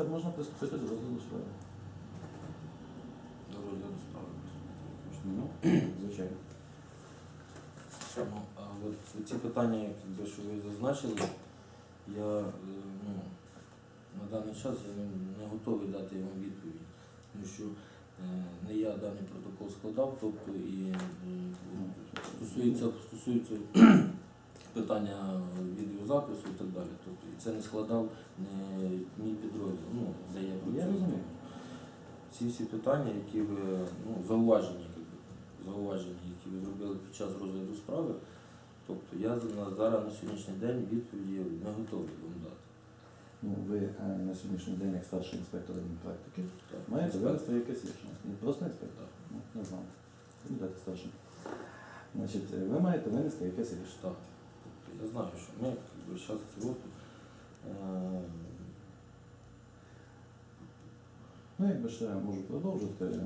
Тепер можна приступити до розгляду справи. До розгляду справи. Ну, звичайно. Ну, а от ці питання, якби, що ви зазначили, я е, ну, на даний час я не, готовий дати вам відповідь, тому що е, не я даний протокол складав, тобто і е, стосується, стосується питання відеозапису і так далі. Тобто, і це не складав не мій підрозділ, ну, де я працюю. Ці всі питання, які ви ну, зауваження, зауваження, які ви зробили під час розгляду справи, тобто я зараз на сьогоднішній день відповіді не готовий вам дати. Ну, ви е, на сьогоднішній день, як старший інспектор практики, Так, маєте винести якесь рішення. Не просто інспектор, ну, не знаю. Будете старшим. Значить, е, ви маєте винести якесь рішення. так. Я знаю, що ми якби, зараз цього. Е, Ну, якби ще можу продовжити. е,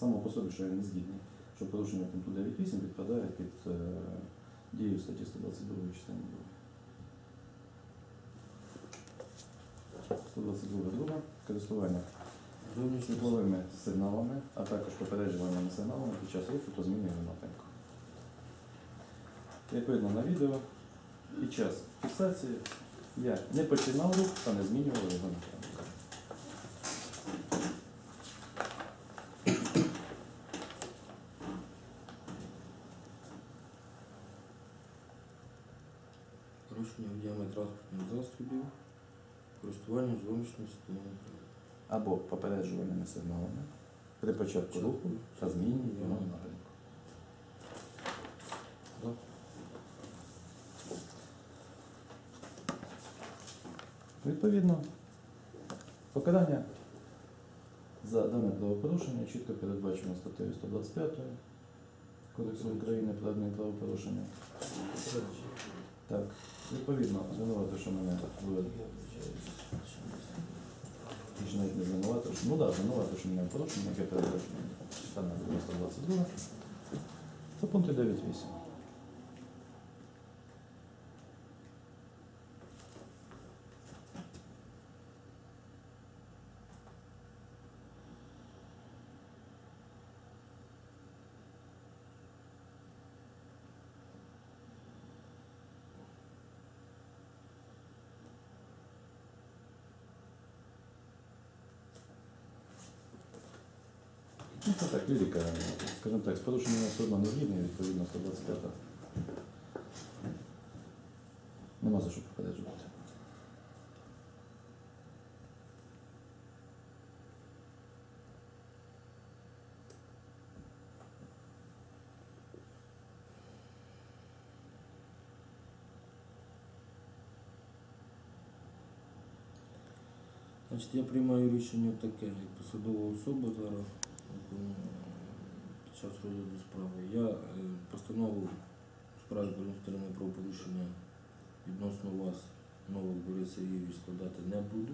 Само по собі, що я не згідний, що порушення пункту 9.8 підпадає під е, дію статті 122 частини 2. 122 друга користування зовнішній світловими сигналами, а також попереджувальними сигналами під час руху та зміни напрямку. Як видно на відео, під час фіксації я не починав рух та не змінював його напрямку. порушення водіями транспортних засобів, користування зовнішнім світловим або попереджувальними сигналами при початку руху та зміні його напрямку. Відповідно, покарання за дане правопорушення чітко передбачено статтею 125 Кодексу України про адмінправопорушення. Так, відповідно, звинувати, що мене і ж навіть не звинувати, що ну так, да, звинувати, що мене порушення, яке передбачено стане 122. Це пункти 9.8. Ну, це так, лірика, скажімо так, з порушенням одно не згідний, відповідно 125. Нема за що попереджувати. Значить, я приймаю рішення таке, як посадова особа зараз під час розгляду справи. Я е, постанову справі про порушення відносно вас, нових Борис Сергійович, складати не буду.